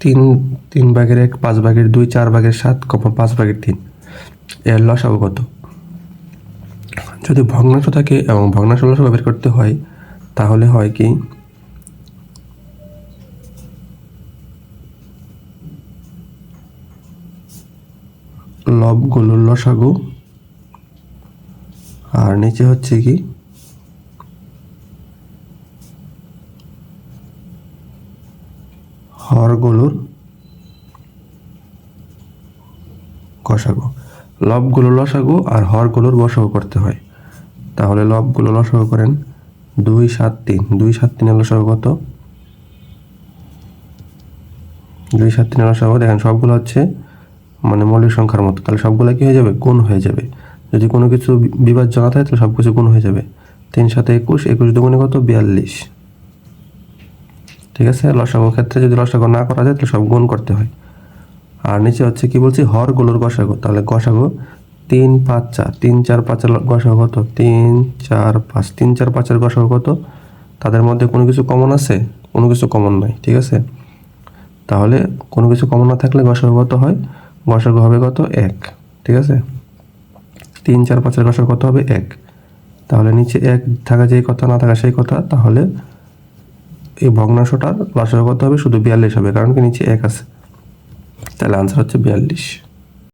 তিন তিন ভাগের এক, পাঁচ ভাগের দুই, চার ভাগের সাত, কমা পাঁচ ভাগের তিন। এর লসাগু কত? যদি ভগ্নাংশ থাকে এবং ভগ্নাংশ লসাগু বের করতে হয়, তাহলে হয় কি? লব লবগুলোর লসাগু, আর নিচে হচ্ছে কি? হরগুলোর গসাগু লবগুলোর লসাগু আর হরগুলোর গসাগু করতে হয়। তাহলে লবগুলো লসাগু করেন দুই সাত তিন। দুই সাত তিনের লসাগু কত? দুই সাত তিনের লসাগু। দেখেন সবগুলো হচ্ছে মানে মৌলিক সংখ্যার মতো। তাহলে সবগুলো কি হয়ে যাবে? গুণ হয়ে যাবে। যদি কোনো কিছু বি- বিভাজ্য না থাকে, তাহলে সব কিছু গুণ হয়ে যাবে। তিন সাথে একুশ একুশ দুগুণে কত? বিয়াল্লিশ। ঠিক আছে? লসাগু ক্ষেত্রে যদি লসাগু না করা যায়, তাহলে সব গুণ করতে হয়। আর নিচে হচ্ছে কি বলছি? হরগুলোর গসাগু। তাহলে গসাগু তিন পাঁচ চার। তিন চার পাঁচের গসাগু কত? তিন চার পাঁচ। তিন চার পাঁচের গসাগু কত? তাদের মধ্যে কোনো কিছু কমন আছে? কোনো কিছু কমন নাই, ঠিক আছে? তাহলে কোনো কিছু কমন না থাকলে গসাগু কত হয়? গসাগু হবে কত? এক, ঠিক আছে? তিন চার পাঁচের গসাগু কত হবে? এক। তাহলে নিচে এক থাকা যেই কথা, না থাকা সেই কথা, তাহলে এই ভগ্নাংশটার লসাগু করতে হবে শুধু বিয়াল্লিশ হবে, কারণ কি নিচে এক আছে। তাহলে আনসার হচ্ছে বিয়াল্লিশ।